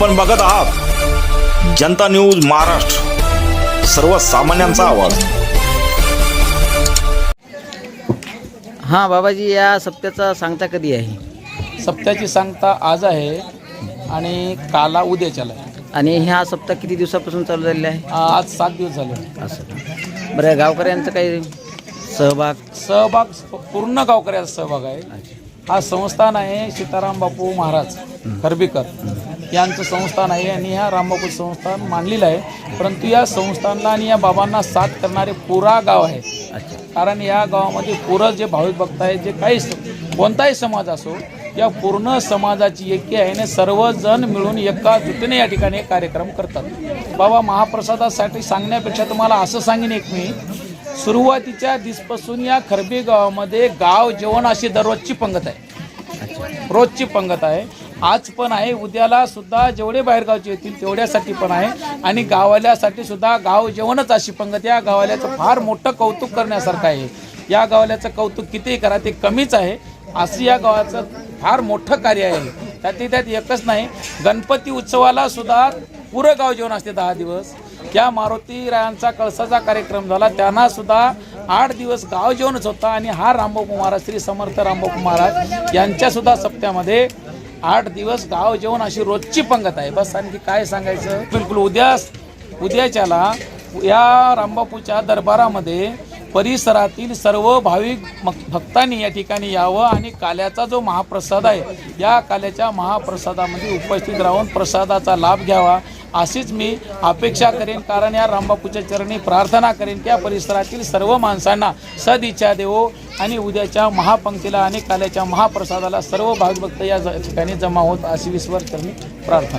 आपण बघत आहात. जनता न्यूज महाराष्ट्र. सर्वसामान्यांचा आवाज. हां बाबाजी या सप्त्याचा सांगता कधी आहे? सप्त्याची सांगता आज आहे आणि काला उद्याच्याला आहे. आणि हा सप्ताह किती दिवसापासून चालू झालेला आहे? आज सात दिवस झाले. असं? बरं गावकऱ्यांचं काही सहभाग? सहभाग पूर्ण गावकऱ्याचा सहभाग आहे. हा संस्थान आहे सीताराम बापू महाराज खरबीकर. यांचं संस्थान आहे आणि ह्या रामबापू संस्थान मानलेलं आहे. परंतु या संस्थानला आणि या बाबांना साथ करणारे पुरा गाव आहे. कारण या गावामध्ये पुरं जे भाविक भक्त आहेत जे काही कोणताही समाज असो या पूर्ण समाजाची ऐक्य आहे आणि सर्वजण मिळून एका जुटीने या ठिकाणी एक कार्यक्रम करतात. बाबा महाप्रसादासाठी सांगण्यापेक्षा तुम्हाला असं सांगेन एक मी. सुरुवातीच्या दिसपासून या खरबी गावामध्ये गाव जेवण अशी दररोजची पंगत आहे. रोजची पंगत आहे. आज पण आहे. उद्याला सुद्धा जेवढे बाहेरगावचे येतील तेवढ्यासाठी पण आहे. आणि गावाल्यासाठी सुद्धा गाव जेवणच अशी पंगत या गावाल्याचं फार मोठं कौतुक करण्यासारखं आहे. या गावाल्याचं कौतुक कितीही करा ते कमीच आहे. असं या गावाचं फार मोठं कार्य आहे. त्यातही त्यात एकच नाही. गणपती उत्सवाला सुद्धा पुरं गाव जेवण असते दहा दिवस. या मारुती रायांचा कळसाचा कार्यक्रम झाला. त्यांना सुद्धा आठ दिवस गाव जेवणच होता. आणि हा रामबापू महाराज श्री समर्थ रामबापू महाराज यांच्या सुद्धा सप्त्यामध्ये आठ दिवस गाव जेवण अशी रोजची पंगत आहे. बस आणखी काय सांगायचं? बिलकुल उद्या उद्याच्याला या रामबापूच्या दरबारामध्ये परिसरातील सर्व भाविक भक्तांनी या ठिकाणी यावं आणि काल्याचा जो महाप्रसाद आहे या काल्याच्या महाप्रसादामध्ये उपस्थित राहून प्रसादाचा लाभ घ्यावा अशीच मी अपेक्षा करेन. कारण या रामबापूच्या चरणी प्रार्थना करेन त्या परिसरातील सर्व माणसांना सदिच्छा देवो. आणि उद्याच्या महापंक्तीला आणि काल्याच्या महाप्रसादाला सर्व भागभक्त या ज- ठिकाणी जमा होत अशी विश्वास त्यांनी प्रार्थना